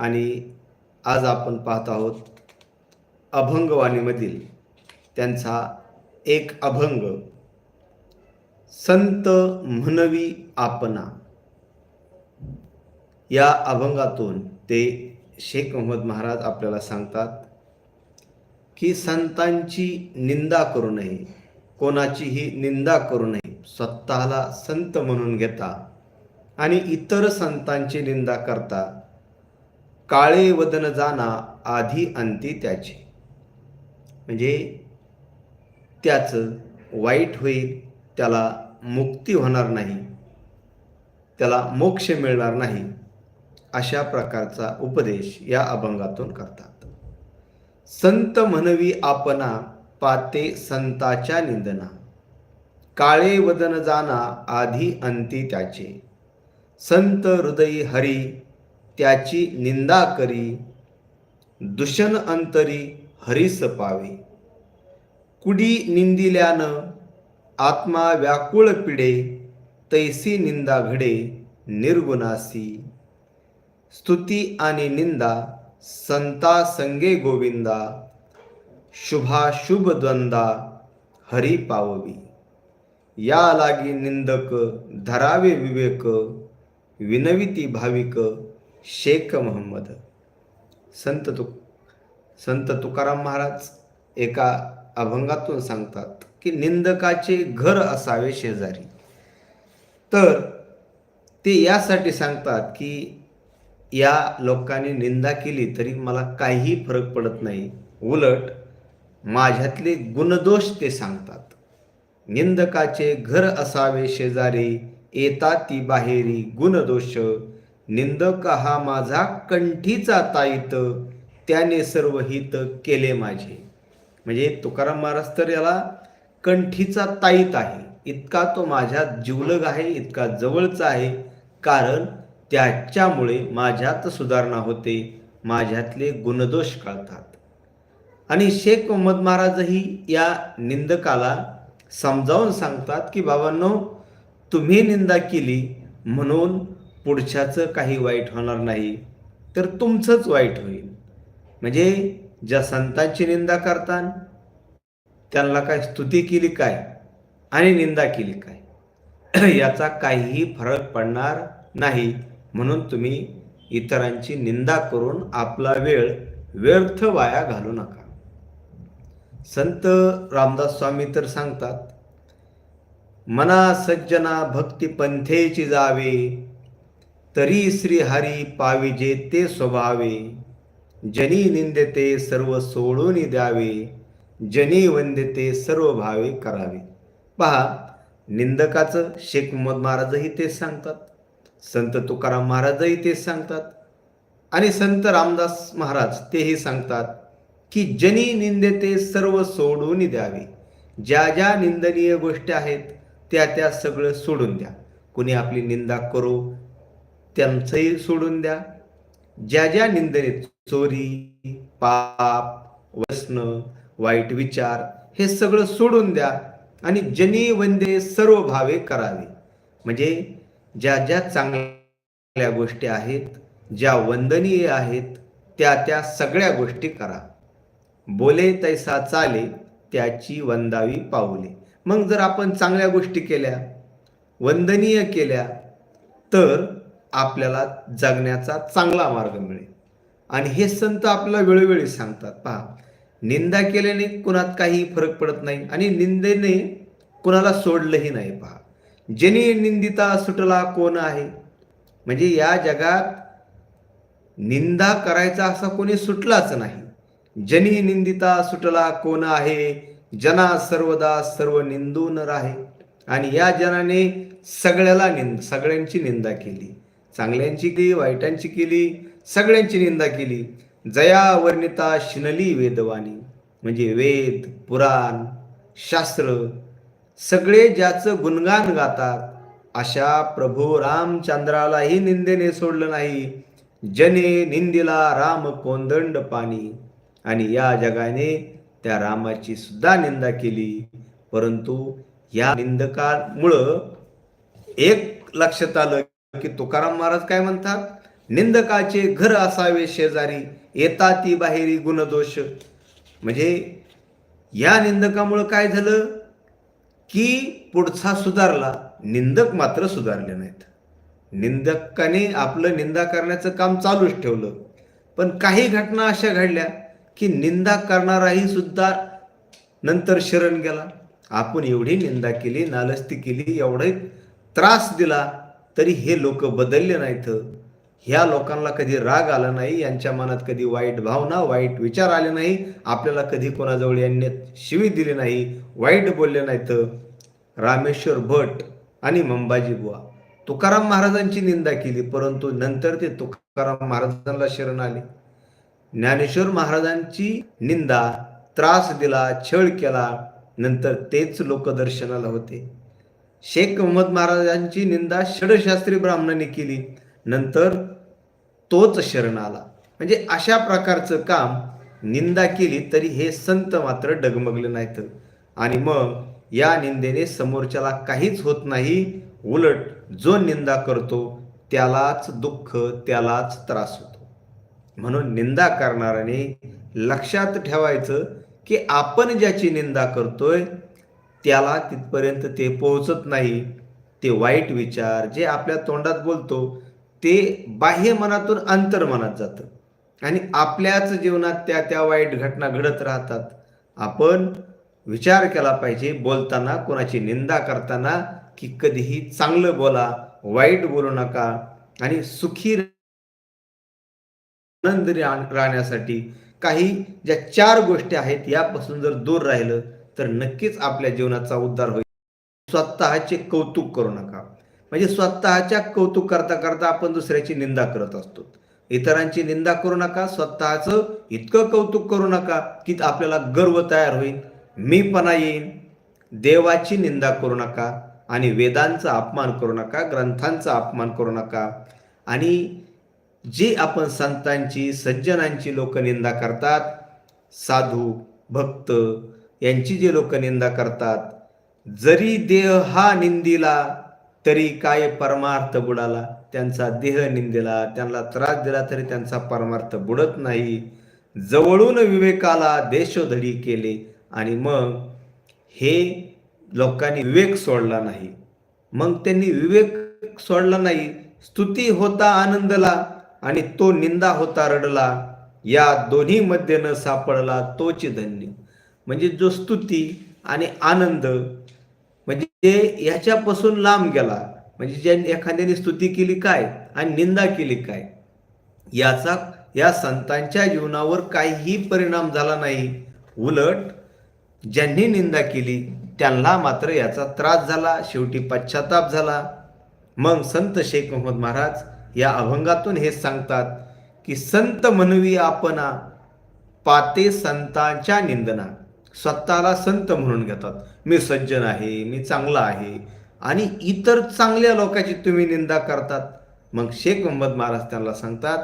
आणि आज आपण पाहत आहोत अभंगवाणीमधील त्यांचा एक अभंग संत म्हणवी आपणा. या अभंगातून ते शेख मोहम्मद महाराज आपल्याला सांगतात की संतांची निंदा करू नये कोणाचीही निंदा करू नये स्वतःला संत म्हणून घेता आणि इतर संतांची निंदा करता काळे वदन जाना आधी अंती त्याचे. म्हणजे त्याचं वाईट होईल त्याला मुक्ती होणार नाही त्याला मोक्ष मिळणार नाही अशा प्रकारचा उपदेश या अभंगातून करतात. संत म्हणवी आपणा पाते संताच्या निंदना. काळे वदन जाना आधी अंती त्याचे. संत हृदयी हरी त्याची निंदा करी दुषण अंतरी हरीस पावे. कुडी निंदिल्यानं आत्मा व्याकुळ पिढे तैसी निंदा घडे निर्गुणासी. स्तुती आणि निंदा संता संगे गोविंदा शुभाशुभ द्वंदा हरी पाववी. या लागी निंदक धरावे विवेक विनविती भाविक शेख मोहम्मद संत तु संत तुकाराम महाराज एका अभंगातून सांगतात की निंदकाचे घर असावे शेजारी. तर ते यासाठी सांगतात की या लोकांनी निंदा केली तरी मला काही फरक पडत नाही. उलट माझ्यातले गुणदोष ते सांगतात. निंदकाचे घर असावे शेजारी येता ती बाहेरी गुणदोष. निंदक हा माझा कंठीचा ताईत त्याने सर्व हित केले माझे. म्हणजे तुकाराम महाराज तर याला कंठीचा ताईत आहे. इतका तो माझ्या जिवलग आहे इतका जवळचा आहे. कारण त्याच्यामुळे माझ्यात सुधारणा होते माझ्यातले गुणदोष कळतात. आणि शेख मोहम्मद महाराजही या निंदकाला समजावून सांगतात की बाबांनो तुम्ही निंदा केली म्हणून पुढच्याचं काही वाईट होणार नाही तर तुमचंच वाईट होईल. म्हणजे ज्या संतांची निंदा करतात त्यांना काय स्तुती केली काय आणि निंदा केली काय? याचा काहीही फरक पडणार नाही. म्हणून तुम्ही इतरांची निंदा करून आपला वेळ व्यर्थ वाया घालू नका. संत रामदास स्वामी तर सांगतात मना सज्जना भक्ती पंथेची जावे तरी श्री हरी पाविजे ते स्वभावे जनी निंदते सर्व सोडून द्यावे जनी वंदते सर्व भावे करावे. पहा निंदकाचं शेख मोहम्मद महाराजही तेच सांगतात संत तुकाराम महाराजही तेच सांगतात आणि संत रामदास महाराज तेही सांगतात की जनी निंदते सर्व सोडून द्यावे. ज्या ज्या निंदनीय गोष्टी आहेत त्या त्या सगळं सोडून द्या. कुणी आपली निंदा करो त्यांचंही सोडून द्या. ज्या ज्या निंदने चोरी पाप व्यसन वाईट विचार हे सगळं सोडून द्या आणि जनी वंदे सर्व भावे करावे. म्हणजे ज्या ज्या चांगल्या गोष्टी आहेत ज्या वंदनीय आहेत त्या त्या सगळ्या गोष्टी करा. बोले तैसा चाले त्याची वंदावी पावले मग जर आपण चांगल्या गोष्टी केल्या वंदनीय केल्या तर आपल्याला जगण्याचा चांगला मार्ग मिळेल. आणि हे संत आपल्याला वेळोवेळी सांगतात पहा निंदा केल्याने कुणात काही फरक पडत नाही आणि निंदेने कुणाला सोडलंही नाही पहा. जनी निंदिता सुटला कोण आहे? म्हणजे या जगात निंदा करायचा असा कोणी सुटलाच नाही. जनी निंदिता सुटला कोण आहे? जना सर्वदा सर्व निंदून राहे. आणि या जनाने सगळ्याला निंद सगळ्यांची निंदा केली. चांगल्यांची केली वाईटांची केली सगळ्यांची निंदा केली. जया वर्णिता शिनली वेदवाणी. म्हणजे वेद पुराण शास्त्र सगळे ज्याचं गुणगान गातात अशा प्रभू रामचंद्रालाही निंदेने सोडलं नाही. जने निंदिला राम कोंदंड पाणी. आणि या जगाने त्या रामाची सुद्धा निंदा केली. परंतु या निंदकामुळं एक लक्षात आलं की तुकाराम महाराज काय म्हणतात? निंदकाचे घर असावे शेजारी येता ती बाहेरी गुणदोष. म्हणजे या निंदकामुळं काय झालं? की पुढचा सुधारला. निंदक मात्र सुधारले नाहीत. निंदकाने आपलं निंदा करण्याचं काम चालूच ठेवलं. पण काही घटना अशा घडल्या की निंदा करणाराही सुद्धा नंतर शरण गेला. आपण एवढी निंदा केली नालस्ती केली एवढे त्रास दिला तरी हे लोक बदलले नाहीत. ह्या लोकांना कधी राग आला नाही यांच्या मनात कधी वाईट भावना वाईट विचार आले नाही आपल्याला कधी कोणाजवळ यांनी शिवी दिली नाही वाईट बोलले नाहीत. रामेश्वर भट आणि मंबाजी बुवा तुकाराम महाराजांची निंदा केली परंतु नंतर ते तुकाराम महाराजांना शरण आले. ज्ञानेश्वर महाराजांची निंदा त्रास दिला छळ केला नंतर तेच लोक दर्शनाला होते. शेख मोहम्मद महाराजांची निंदा षडशास्त्री ब्राह्मणांनी केली. नंतर तोच शरण आला. म्हणजे अशा प्रकारचं काम निंदा केली तरी हे संत मात्र डगमगले नाहीत. आणि मग या निंदेने समोरच्याला काहीच होत नाही. उलट जो निंदा करतो त्यालाच दुःख त्यालाच त्रास होतो. म्हणून निंदा करणाऱ्याने लक्षात ठेवायचं की आपण ज्याची निंदा करतोय त्याला तिथपर्यंत ते पोहोचत नाही. ते वाईट विचार जे आपल्या तोंडात बोलतो ते बाह्य मनातून अंतर्मनात जातं. आणि आपल्याच जीवनात त्या त्या वाईट घटना घडत राहतात. आपण विचार केला पाहिजे बोलताना कोणाची निंदा करताना की कधीही चांगलं बोला वाईट बोलू नका. आणि सुखी आनंद राहण्यासाठी काही ज्या चार गोष्टी आहेत यापासून जर दूर राहिलं तर नक्कीच आपल्या जीवनाचा उद्धार होईल. स्वतःचे कौतुक करू नका. म्हणजे स्वतःच्या कौतुक करता करता आपण दुसऱ्याची निंदा करत असतो. इतरांची निंदा करू नका स्वतःचं इतकं कौतुक करू नका की आपल्याला गर्व तयार होईल. मीपणा येईल देवाची निंदा करू नका आणि वेदांचा अपमान करू नका ग्रंथांचा अपमान करू नका. आणि जे आपण संतांची सज्जनांची लोक निंदा करतात साधू भक्त यांची जे लोक निंदा करतात जरी देह हा निंदिला तरी काय परमार्थ बुडाला? त्यांचा देह निंदिला त्यांना त्रास दिला तरी त्यांचा परमार्थ बुडत नाही. जवळून विवेकाला देशोधडी केले आणि मग हे लोकांनी विवेक सोडला नाही. मग त्यांनी विवेक सोडला नाही. स्तुती होता आनंदला आणि तो निंदा होता रडला. या दोन्ही मध्ये न सापडला तोच धन्य. म्हणजे जो स्तुती आणि आनंद म्हणजे याच्यापासून लांब गेला. म्हणजे ज्या एखाद्याने स्तुती केली काय आणि निंदा केली काय? याचा या संतांच्या जीवनावर काहीही परिणाम झाला नाही. उलट ज्यांनी निंदा केली त्यांना मात्र याचा त्रास झाला शेवटी पश्चाताप झाला. मग संत शेख मोहम्मद महाराज या अभंगातून हे सांगतात की संत म्हणवी आपणा पाते संतांच्या निंदना. स्वतःला संत म्हणून घेतात. मी सज्जन आहे मी चांगला आहे. आणि इतर चांगल्या लोकांची तुम्ही निंदा करतात. मग शेख मोहम्मद महाराज त्यांना सांगतात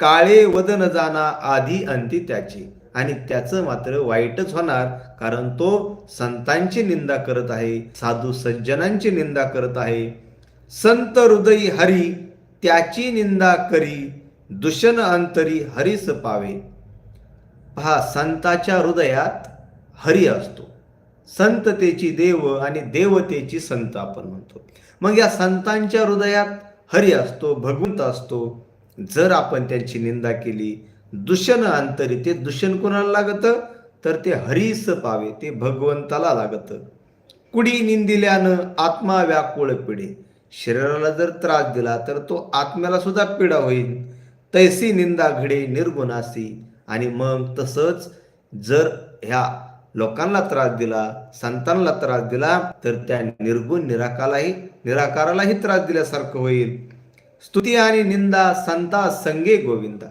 काळे वदन जाना आधी अंती त्याची. आणि त्याचं मात्र वाईटच होणार कारण तो संतांची निंदा करत आहे साधू सज्जनांची निंदा करत आहे. संत हृदयी हरी त्याची निंदा करी दुषण अंतरी हरीस पावे. पहा संताच्या हृदयात हरी असतो. संततेची देव आणि देवतेची संत आपण म्हणतो. मग या संतांच्या हृदयात हरी असतो भगवंत असतो. जर आपण त्यांची निंदा केली दूषण अंतरी ते दूषण कोणाला लागतं? तर ते हरीस पावे ते भगवंताला लागतं. कुडी निंदिल्यानं आत्मा व्याकुळ पिढे. शरीराला जर त्रास दिला तर तो आत्म्याला सुद्धा पीडा होईल. तैसी निंदा घडे निर्गुणासी. आणि मग तसंच जर ह्या लोकांना त्रास दिला संतांना त्रास दिला तर त्या निर्गुण निराकालाही निराकारालाही त्रास दिल्यासारखं होईल. स्तुती आणि निंदा संता संगे गोविंदा.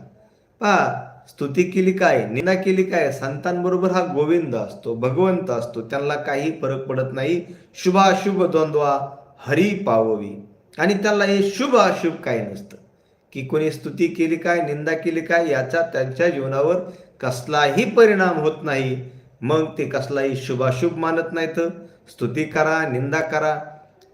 पहा स्तुती केली काय निंदा केली काय? संतांबरोबर हा गोविंद असतो भगवंत असतो. त्यांना काही फरक पडत नाही. शुभाशुभ द्वंद्वा हरी पाववी. आणि त्यांना हे शुभ अशुभ काही नसतं. की कोणी स्तुती केली काय निंदा केली काय याचा त्यांच्या जीवनावर कसलाही परिणाम होत नाही. मग ते कसलाही शुभाशुभ मानत नाहीत. स्तुती करा निंदा करा.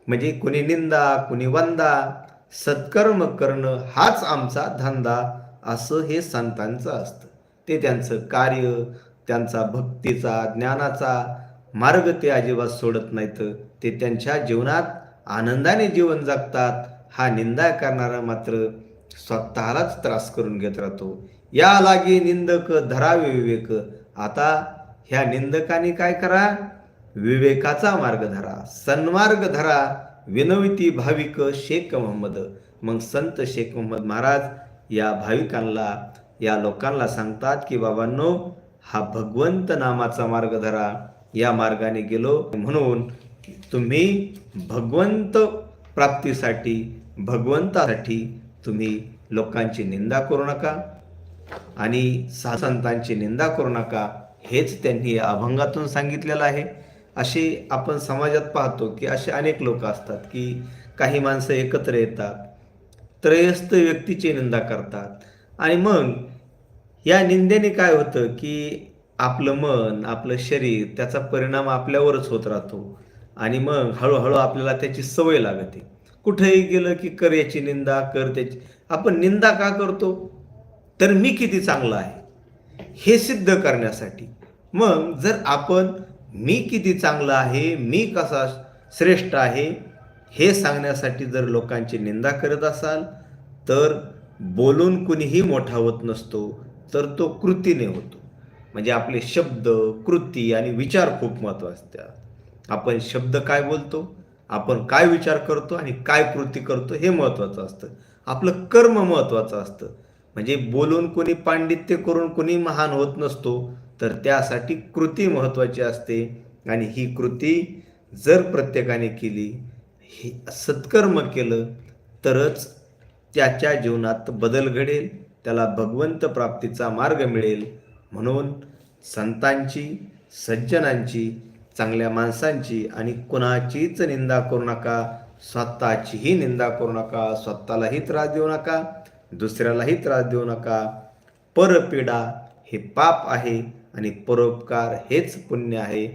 म्हणजे कुणी निंदा कुणी वंदा सत्कर्म करणं हाच आमचा धंदा असं हे संतांचं असतं. ते त्यांचं कार्य त्यांचा भक्तीचा ज्ञानाचा मार्ग ते अजिबात सोडत नाहीत. ते त्यांच्या जीवनात आनंदाने जीवन जगतात. हा निंदा करणारा मात्र स्वतःलाच त्रास करून घेत राहतो. या लागे निंदक धरावे विवेक. आता ह्या निंदकाने काय करा? विवेकाचा मार्ग धरा. सन्मार्ग धरा. विनविती भाविक शेख मोहम्मद. मग संत शेख मोहम्मद महाराज या भाविकांना या लोकांना सांगतात की बाबांनो हा भगवंत नामाचा मार्ग धरा. या मार्गाने गेलो म्हणून तुम्ही भगवंत प्राप्तीसाठी भगवंतासाठी तुम्ही लोकांची निंदा करू नका आणि सहा संतांची निंदा करू नका. हेच त्यांनी या अभंगातून सांगितलेलं आहे. असे आपण समाजात पाहतो की असे अनेक लोक असतात की काही माणसं एकत्र येतात त्रयस्थ व्यक्तीची निंदा करतात. आणि मग या निंदेने काय होतं की आपलं मन आपलं शरीर त्याचा परिणाम आपल्यावरच होत राहतो. आणि मग हळूहळू आपल्याला त्याची सवय लागते. कुठेही गेलं की कर याची निंदा कर त्याची. आपण निंदा का करतो? तर मी किती चांगला आहे? हे सिद्ध करण्यासाठी. मग जर आपण मी किती चांगला आहे मी कसा श्रेष्ठ आहे हे सांगण्यासाठी जर लोकांची निंदा करत असाल तर बोलून कुणीही मोठा होत नसतो तर तो कृतीने होतो. म्हणजे आपले शब्द कृती आणि विचार खूप महत्त्वाचे असतात आपण शब्द काय बोलतो आपण काय विचार करतो आणि काय कृती करतो हे महत्त्वाचं असतं. आपलं कर्म महत्त्वाचं असतं. म्हणजे बोलून कोणी पांडित्य करून कोणी महान होत नसतो तर त्यासाठी कृती महत्त्वाची असते. आणि ही कृती जर प्रत्येकाने केली हे सत्कर्म केलं तरच त्याच्या जीवनात बदल घडेल त्याला भगवंत प्राप्तीचा मार्ग मिळेल. म्हणून संतांची सज्जनांची चांगल्या माणसांची आणि कुणाचीच निंदा करू नका स्वतःचीही निंदा करू नका स्वतःलाही त्रास देऊ नका. दुसऱ्यालाही त्रास देऊ नका. परपीडा हे पाप आहे आणि परोपकार हेच पुण्य आहे.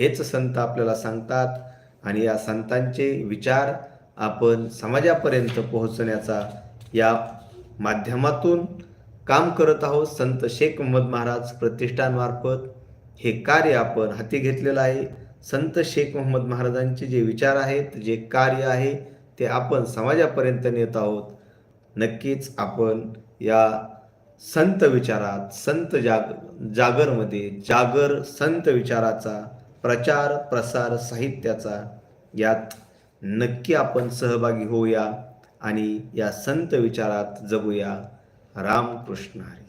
हेच संत आपल्याला सांगतात आणि या संतांचे विचार आपण समाजापर्यंत पोहोचण्याचा या माध्यमातून काम करत आहोत. संत शेख मोहम्मद महाराज प्रतिष्ठानमार्फत हे कार्य आपण हाती घेतलेलं आहे. संत शेख मोहम्मद महाराजांचे जे विचार आहेत जे कार्य आहे ते आपण समाजापर्यंत नेत आहोत. नक्कीच आपण या संत विचारात संत जाग जागरमध्ये जागर संत विचाराचा प्रचार प्रसार साहित्याचा यात नक्की आपण सहभागी होऊया आणि या संत विचारात जगूया. रामकृष्ण हरी.